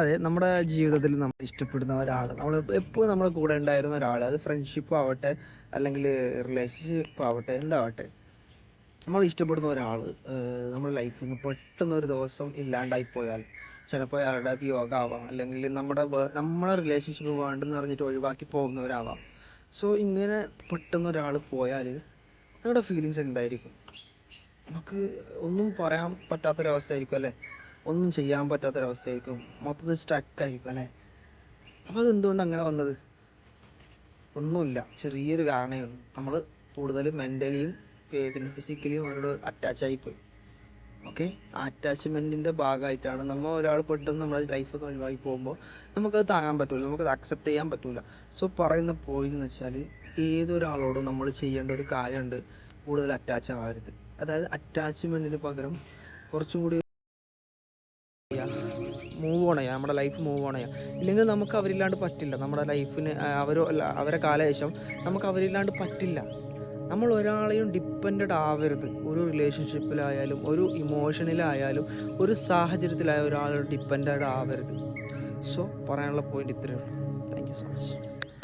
അതെ നമ്മുടെ ജീവിതത്തിൽ നമ്മൾ ഇഷ്ടപ്പെടുന്ന ഒരാൾ നമ്മൾ എപ്പോഴും നമ്മുടെ കൂടെ ഉണ്ടായിരുന്ന ഒരാൾ അത് ഫ്രണ്ട്ഷിപ്പ് ആവട്ടെ അല്ലെങ്കിൽ റിലേഷൻഷിപ്പ് ആവട്ടെ എന്താവട്ടെ. നമ്മൾ ഇഷ്ടപ്പെടുന്ന ഒരാൾ നമ്മുടെ ലൈഫിൽ നിന്ന് പെട്ടെന്ന് ഒരു ദിവസം ഇല്ലാണ്ടായി പോയാൽ ചിലപ്പോൾ അയാളുടെ യോഗ ആവാം അല്ലെങ്കിൽ നമ്മുടെ നമ്മളെ റിലേഷൻഷിപ്പ് വേണ്ടെന്ന് പറഞ്ഞിട്ട് ഒഴിവാക്കി പോകുന്നവരാവാം. സോ ഇങ്ങനെ പെട്ടെന്ന് ഒരാൾ പോയാൽ നിങ്ങളുടെ ഫീലിങ്സ് എന്തായിരിക്കും? നമുക്ക് ഒന്നും പറയാൻ പറ്റാത്തൊരവസ്ഥ ആയിരിക്കും അല്ലേ? ഒന്നും ചെയ്യാൻ പറ്റാത്തൊരവസ്ഥയായിരിക്കും. മൊത്തത്തിൽ സ്റ്റക്കായിരിക്കും അല്ലേ അപ്പോൾ അതെന്തുകൊണ്ട് അങ്ങനെ വന്നത്? ഒന്നുമില്ല. ചെറിയൊരു കാരണമേ ഉള്ളൂ. നമ്മൾ കൂടുതലും മെന്റലിയും പിന്നെ ഫിസിക്കലിയും അവരോട് അറ്റാച്ച് ആയിപ്പോയി. ഓക്കെ ആ അറ്റാച്ച്മെന്റിന്റെ ഭാഗമായിട്ടാണ് നമ്മൾ ഒരാൾ പെട്ടെന്ന് നമ്മുടെ ലൈഫ് ഒക്കെ ഒഴിവാക്കി പോകുമ്പോൾ നമുക്കത് താങ്ങാൻ പറ്റില്ല നമുക്കത് അക്സെപ്റ്റ് ചെയ്യാൻ പറ്റില്ല സോ പറയുന്ന പോയിന്റ് എന്ന് വെച്ചാൽ ഏതൊരാളോടും നമ്മൾ ചെയ്യേണ്ട ഒരു കാര്യമുണ്ട് കൂടുതൽ അറ്റാച്ച് ആവരുത്. അതായത് അറ്റാച്ച്മെന്റിന് പകരം കുറച്ചും കൂടി മൂവ് ഓൺ ചെയ്യാം. നമ്മുടെ ലൈഫ് മൂവ് ഓൺ ചെയ്യാം. ഇല്ലെങ്കിൽ നമുക്ക് അവരില്ലാണ്ട് പറ്റില്ല. നമ്മുടെ ലൈഫിന് അവർ അവരെ കാലശേഷം നമുക്ക് അവരില്ലാണ്ട് പറ്റില്ല. നമ്മൾ ഒരാളെയും ഡിപ്പെൻഡ് ആവരുത്. ഒരു റിലേഷൻഷിപ്പിലായാലും ഒരു ഇമോഷനിലായാലും ഒരു സാഹചര്യത്തിലായാലും ഒരാളും ഡിപ്പെൻഡ് ആവരുത്. സോ പറയാനുള്ള പോയിന്റ് ഇത്രയേ ഉള്ളൂ. Thank you so much